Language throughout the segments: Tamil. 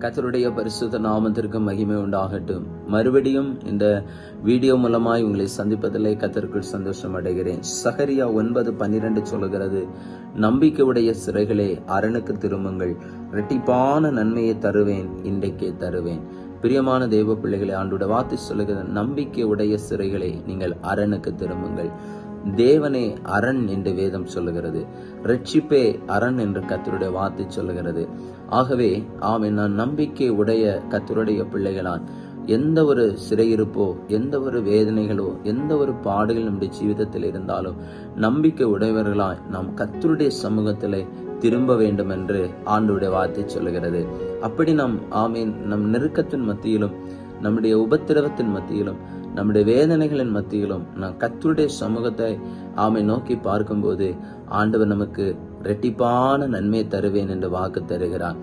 கத்தருடைய பரிசுத்த நாமத்திற்கு மகிமை உண்டாகட்டும். மறுபடியும் இந்த வீடியோ மூலமாய் உங்களை சந்திப்பதிலே கத்தருக்குள் சந்தோஷம் அடைகிறேன். சகரியா ஒன்பது பன்னிரண்டு சொல்லுகிறது நம்பிக்கையுடைய சிறைகளே அரணுக்கு திரும்புங்கள். இரட்டிப்பான நன்மையை தருவேன் இன்றைக்கே தருவேன். பிரியமான தெய்வ பிள்ளைகளை ஆண்டோட வார்த்தை சொல்லுகிற நம்பிக்கை உடைய நீங்கள் அரணுக்கு திரும்புங்கள். தேவனே அரண் என்று வேதம் சொல்லுகிறது. ரட்சிப்பே அரண் என்று கத்தருடைய வார்த்தை சொல்லுகிறது. ஆகவே ஆமே நான் நம்பிக்கை உடைய கத்தருடைய பிள்ளைகளான் எந்த ஒரு சிறையிருப்போ எந்த ஒரு வேதனைகளோ எந்த ஒரு பாடுகள் நம்முடைய ஜீவிதத்தில் இருந்தாலும் நம்பிக்கை உடையவர்களாய் நாம் கத்தருடைய சமூகத்திலே திரும்ப வேண்டும் என்று ஆண்டுடைய வார்த்தை சொல்லுகிறது. அப்படி நாம் ஆமீன் நம் நெருக்கத்தின் மத்தியிலும் நம்முடைய உபத்திரவத்தின் மத்தியிலும் நம்முடைய வேதனைகளின் மத்தியிலும் நாம் கத்தருடைய சமூகத்தை ஆமை நோக்கி பார்க்கும்போது ஆண்டவர் நமக்கு ரெட்டிப்பான நன்மையை தருவேன் என்று வாக்கு தருகிறார்.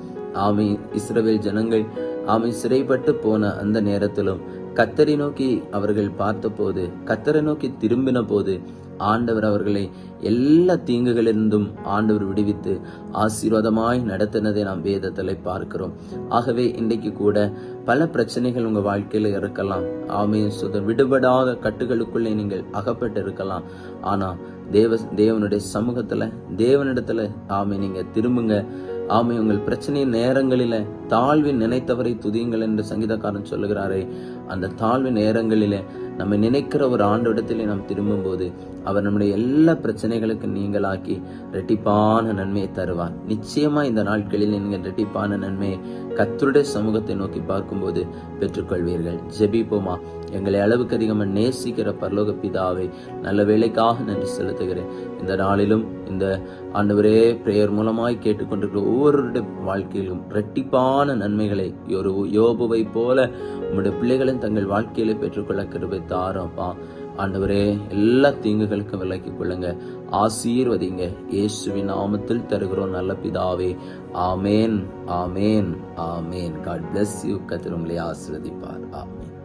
ஆமை இஸ்ரவேல் ஜனங்கள் ஆமை சிறைப்பட்டு போன அந்த நேரத்திலும் கத்தரை நோக்கி அவர்கள் பார்த்தபோது கத்தரை நோக்கி திரும்பின போது ஆண்டவர் அவர்களை எல்லா தீங்குகளிலிருந்தும் ஆண்டவர் விடுவித்து ஆசீர்வாதமாய் நடத்தினதை நாம் வேதத்தில் பார்க்கிறோம். ஆகவே இன்றைக்கு கூட பல பிரச்சனைகள் உங்க வாழ்க்கையில இருக்கலாம். ஆமையின் சுத விடுபடாத கட்டுகளுக்குள்ளே நீங்கள் அகப்பட்டு இருக்கலாம். ஆனா தேவ தேவனுடைய சமூகத்துல தேவனிடத்துல ஆமை நீங்க திரும்புங்க. ஆமை உங்கள் பிரச்சனை நேரங்களில தாழ்வின் நினைத்தவரை துதியுங்கள் என்று சங்கீதக்காரன் சொல்லுகிறாரே அந்த தாழ்வு நேரங்களில நம்ம நினைக்கிற ஒரு ஆண்டு இடத்திலே நாம் திரும்பும் போது அவர் நம்முடைய எல்லா பிரச்சனைகளுக்கு நீங்களாக்கி ரெட்டிப்பான நன்மையை தருவார். நிச்சயமா இந்த நாட்களில் நீங்கள் ரெட்டிப்பான நன்மையை கத்தருடைய சமூகத்தை நோக்கி பார்க்கும்போது பெற்றுக்கொள்வீர்கள். ஜெபிப்போமா? எங்களை அளவுக்கு அதிகமாக நேசிக்கிற பரலோக பிதாவை நல்ல வேலைக்காக நன்றி செலுத்துகிறேன். இந்த நாளிலும் இந்த ஆண்டவரே பிரேயர் மூலமாய் கேட்டுக்கொண்டிருக்கிற ஒவ்வொருடைய வாழ்க்கையிலும் ரெட்டிப்பான நன்மைகளை ஒரு யோபுவை போல உங்களுடைய பிள்ளைகளும் தங்கள் வாழ்க்கையில பெற்றுக்கொள்ள கருவை தாரப்பா ஆண்டவரே எல்லா தீங்குகளுக்கும் விலக்கி கொள்ளுங்க. ஆசீர்வதிங்க. இயேசுவின் நாமத்தில் தருகிறோம் நல்ல பிதாவே. ஆமேன் ஆமேன் ஆமேன். காட் பிளஸ் யூ கத்திர உங்களை ஆசீர்வதிப்பார். ஆமேன்.